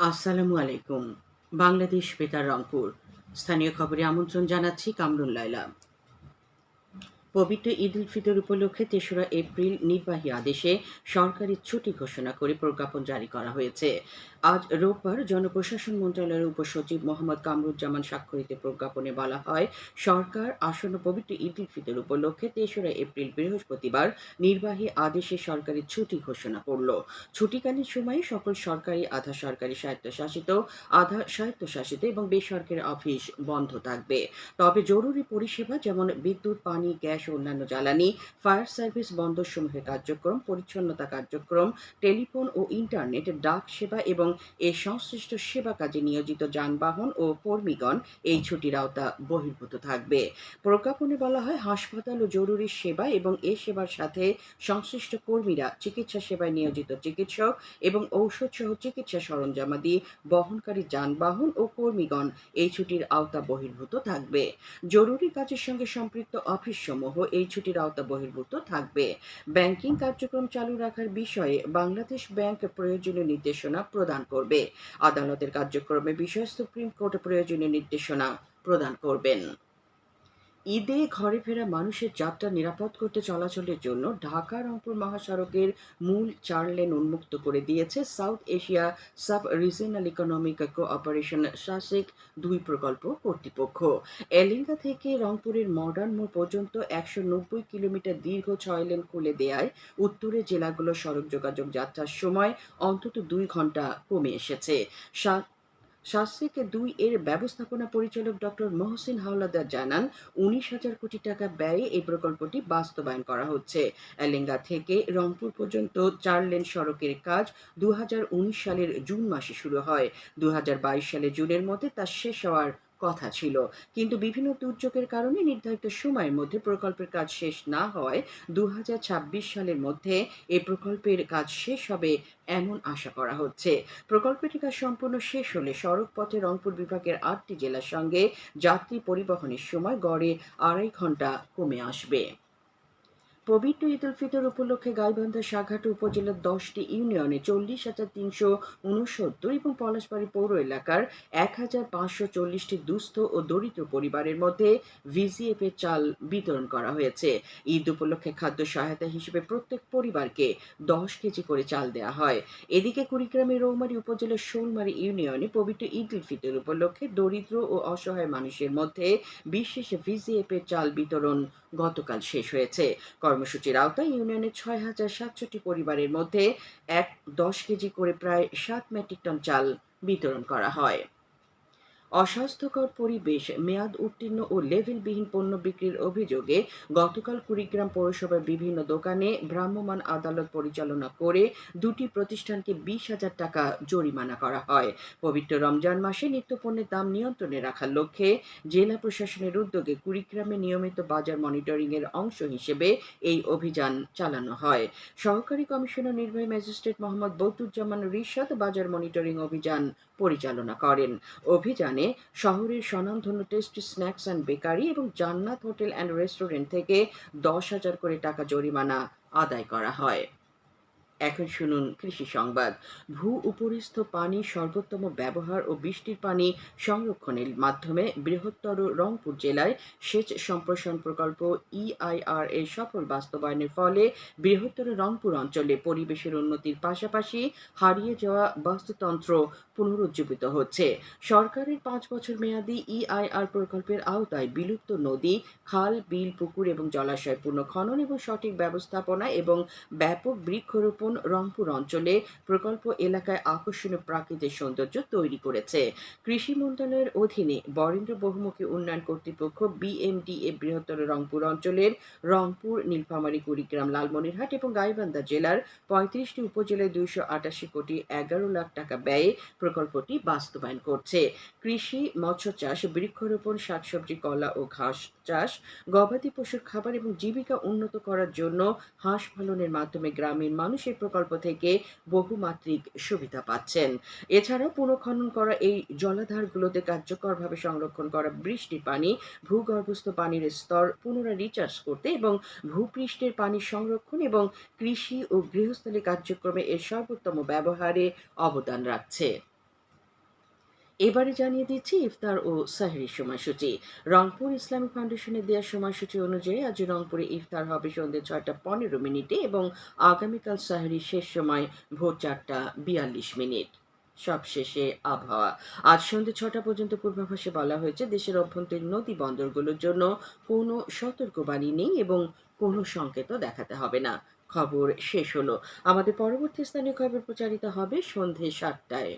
আসসালামু আলাইকুম। বাংলাদেশ বেতার রংপুর। স্থানীয় খবরে আমন্ত্রণ জানাচ্ছি কামরুল লাইলা পবিত্র ঈদ উল ফিতর উপলক্ষে তেসরা এপ্রিল নির্বাহী আদেশে সরকারি ছুটি ঘোষণা করে প্রজ্ঞাপন জারি করা হয়েছে। আজ রোববার জনপ্রশাসন মন্ত্রণালয়ের উপসচিব মোহাম্মদ কামরুজ্জামান স্বাক্ষরিত প্রজ্ঞাপনে বলা হয়, সরকার আসন্ন পবিত্র ঈদ উল ফিতর উপলক্ষে তেসরা এপ্রিল বৃহস্পতিবার নির্বাহী আদেশে সরকারি ছুটি ঘোষণা করল। ছুটিকালীন সময়ে সকল সরকারি, আধা সরকারি স্বায়ত্তশাসিত, আধা স্বায়ত্তশাসিত এবং বেসরকারি অফিস বন্ধ থাকবে। তবে জরুরি পরিষেবা যেমন বিদ্যুৎ, পানি, গ্যাস ও অন্যান্য জ্বালানি, ফায়ার সার্ভিস বন্দরসমূহের কার্যক্রম, পরিচ্ছন্নতা কার্যক্রম, টেলিফোন ও ইন্টারনেট, ডাক সেবা এবং এ সংশ্লিষ্ট সেবা কাজে নিয়োজিত যানবাহন ও কর্মীগণ এই ছুটির আওতা বহির্ভূত থাকবে। প্রজ্ঞাপনে বলা হয়, হাসপাতাল ও জরুরি সেবা এবং এ সেবার সাথে সংশ্লিষ্ট কর্মীরা চিকিৎসা সেবায় নিয়োজিত চিকিৎসক এবং ঔষধ সহ চিকিৎসা সরঞ্জামাদি, বহনকারী যানবাহন ও কর্মীগণ এই ছুটির আওতা বহির্ভূত থাকবে। জরুরি কাজের সঙ্গে সম্পৃক্ত অফিসসমূহ এই ছুটির আওতা বহির্ভূত থাকবে। ব্যাংকিং কার্যক্রম চালু রাখার বিষয়ে বাংলাদেশ ব্যাংক প্রয়োজনীয় নির্দেশনা প্রদান করবে। আদালতের কার্যক্রমে বিষয়ে সুপ্রিম কোর্ট প্রয়োজনীয় নির্দেশনা প্রদান করবেন। ঈদে ঘরে ফেরা মানুষের যাত্রা নিরাপদ করতে চলাচলের জন্য ঢাকা রংপুর মহাসড়কের মূল চার লেন উন্মুক্ত করে দিয়েছে South Asia sub regional economic cooperation SASEC দুই প্রকল্প কর্তৃপক্ষ। এলিঙ্গা থেকে রংপুরের মডার্ন মোড় পর্যন্ত একশো নব্বই কিলোমিটার দীর্ঘ ছয় লেন খুলে দেয়ায় উত্তরের জেলাগুলো সড়ক যোগাযোগ যাত্রার সময় অন্তত দুই ঘণ্টা কমে এসেছে। সা- শাসিক দুই এর ব্যবস্থাপনা পরিচালক ডক্টর মহসিন হাওলাদার জানান, উনিশ হাজার কোটি টাকা ব্যয়ে এই প্রকল্পটি বাস্তবায়ন করা হচ্ছে। এলেঙ্গা থেকে রংপুর পর্যন্ত চার লেন সড়কের কাজ দু হাজার উনিশ সালের জুন মাসে শুরু হয়। দু হাজার বাইশ সালে জুনের মধ্যে তা শেষ হওয়ার কথা ছিল। কিন্তু বিভিন্ন দুর্যোগের কারণে নির্ধারিত সময়ের মধ্যে প্রকল্পের কাজ শেষ না হওয়ায় দু হাজার ছাব্বিশ সালের মধ্যে এই প্রকল্পের কাজ শেষ হবে এমন আশা করা হচ্ছে। প্রকল্পটি কাজ সম্পূর্ণ শেষ হলে সড়ক পথে রংপুর বিভাগের আটটি জেলার সঙ্গে যাত্রী পরিবহনের সময় গড়ে আড়াই ঘণ্টা কমে আসবে। পবিত্র ঈদ উল ফিতর উপলক্ষে গাইবান্ধা সাঘাটা উপজেলার দশটি ইউনিয়নে চল্লিশ হাজার তিনশো উনসত্তর এবং পলাশবাড়ি পৌর এলাকার এক হাজার পাঁচশো চল্লিশটি দুস্থ ও দরিদ্র পরিবারের মধ্যে ভিজিএফ এর চাল বিতরণ করা হয়েছে। ঈদ উপলক্ষে খাদ্য সহায়তা হিসেবে প্রত্যেক পরিবারকে দশ কেজি করে চাল দেওয়া হয়। এদিকে কুড়িগ্রামের রৌমারী উপজেলার শোলমারি ইউনিয়নে পবিত্র ঈদ উল ফিতর উপলক্ষে দরিদ্র ও অসহায় মানুষের মধ্যে বিশেষ ভিজিএফ এর চাল বিতরণ গতকাল শেষ হয়েছে। কর্মসূচির আওতায় ইউনিয়নের ছয় হাজার সাতষট্টি পরিবারের মধ্যে এক দশ কেজি করে প্রায় সাত মেট্রিক টন চাল বিতরণ করা হয়। অস্বাস্থ্যকর পরিবেশ, মেয়াদ উত্তীর্ণ ও লেভেলবিহীন পণ্য বিক্রির অভিযোগে গতকাল কুড়িগ্রাম পৌরসভার বিভিন্ন দোকানে ভ্রাম্যমাণ আদালত পরিচালনা করে দুটি প্রতিষ্ঠানকে বিশ হাজার টাকা জরিমানা করা হয়। পবিত্র রমজান মাসে নিত্যপণ্যের দাম নিয়ন্ত্রণে রাখার লক্ষ্যে জেলা প্রশাসনের উদ্যোগে কুড়িগ্রামে নিয়মিত বাজার মনিটরিং এর অংশ হিসেবে এই অভিযান চালানো হয়। সহকারী কমিশনার নির্বাহী ম্যাজিস্ট্রেট মোহাম্মদ বদরুজ্জামান রিশাদ বাজার মনিটরিং অভিযান পরিচালনা করেন। অভিযানে শহরের স্বনামধন্য টেস্টি স্ন্যাক্স অ্যান্ড বেকারি এবং জান্নাত হোটেল অ্যান্ড রেস্টুরেন্ট থেকে দশ হাজার করে টাকা জরিমানা আদায় করা হয়। এখন শুনুন কৃষি সংবাদ। ভূ উপরিস্থ পানি সর্বোত্তম ব্যবহার ও বৃষ্টির পানি সংরক্ষণের মাধ্যমে বৃহত্তর রংপুর জেলায় সেচ সম্প্রসারণ প্রকল্প ইআইআর এর সফল বাস্তবায়নের ফলে বৃহত্তর রংপুর অঞ্চলে পরিবেশের উন্নতির পাশাপাশি হারিয়ে যাওয়া বাস্তুতন্ত্র পুনরুজ্জীবিত হচ্ছে। সরকারের পাঁচ বছর মেয়াদী ইআইআর প্রকল্পের আওতায় বিলুপ্ত নদী, খাল, বিল, পুকুর এবং জলাশয় পুনঃখনন এবং সঠিক ব্যবস্থাপনা এবং ব্যাপক বৃক্ষরোপণ রংপুর অঞ্চলে প্রকল্প এলাকায় আকর্ষণীয় প্রাকৃতিক সৌন্দর্য তৈরি করেছে। কৃষি মন্ত্রণালয়ের অধীনে বরেন্দ্র বহুমুখী উন্নয়ন কর্তৃপক্ষ বিএমডিএ বৃহত্তর রংপুর অঞ্চলের রংপুর, নীলফামারী, কুড়িগ্রাম, লালমনিরহাট এবং গাইবান্ধা জেলার পঁয়ত্রিশটি উপজেলায় দুইশো আটাশি কোটি এগারো লাখ টাকা ব্যয়ে প্রকল্পটি বাস্তবায়ন করছে। কৃষি, মৎস্য চাষ, বৃক্ষরোপণ, শাকসবজি, কলা ও ঘাস চাষ, গবাদি পশুর খাবার এবং জীবিকা উন্নত করার জন্য হাঁস পালনের মাধ্যমে গ্রামের মানুষ এই প্রকল্প থেকে বহুমাত্রিক সুবিধা পাচ্ছেন। এছাড়াও পুনঃখনন করা এই জলাধারগুলোতে কার্যকরভাবে সংরক্ষণ করা বৃষ্টির পানি, ভূগর্ভস্থ পানির স্তর পুনরায় রিচার্জ করতে এবং ভূপৃষ্ঠের পানি সংরক্ষণ এবং কৃষি ও গৃহস্থলী কার্যক্রমে এর সর্বোত্তম ব্যবহারে অবদান রাখছে। এবারে জানিয়ে দিচ্ছি ইফতার ও সাহরির সময়সূচি। রংপুর ইসলামিক ফাউন্ডেশনের দেওয়া সময়সূচি অনুযায়ী আজ রংপুরে ইফতার হবে সন্ধ্যে ছয়টা পনেরো মিনিটে এবং আগামীকাল সাহরির শেষ সময় ভোর চারটা বিয়াল্লিশ মিনিট। সবশেষে আবহাওয়া। আজ সন্ধ্যে ছটা পর্যন্ত পূর্বাভাসে বলা হয়েছে, দেশের অভ্যন্তরীণ নদী বন্দরগুলোর জন্য কোনো সতর্কবাণী নেই এবং কোনো সংকেতও দেখাতে হবে না। খবর শেষ হলো। আমাদের পরবর্তী স্থানীয় খবর প্রচারিত হবে সন্ধে সাতটায়।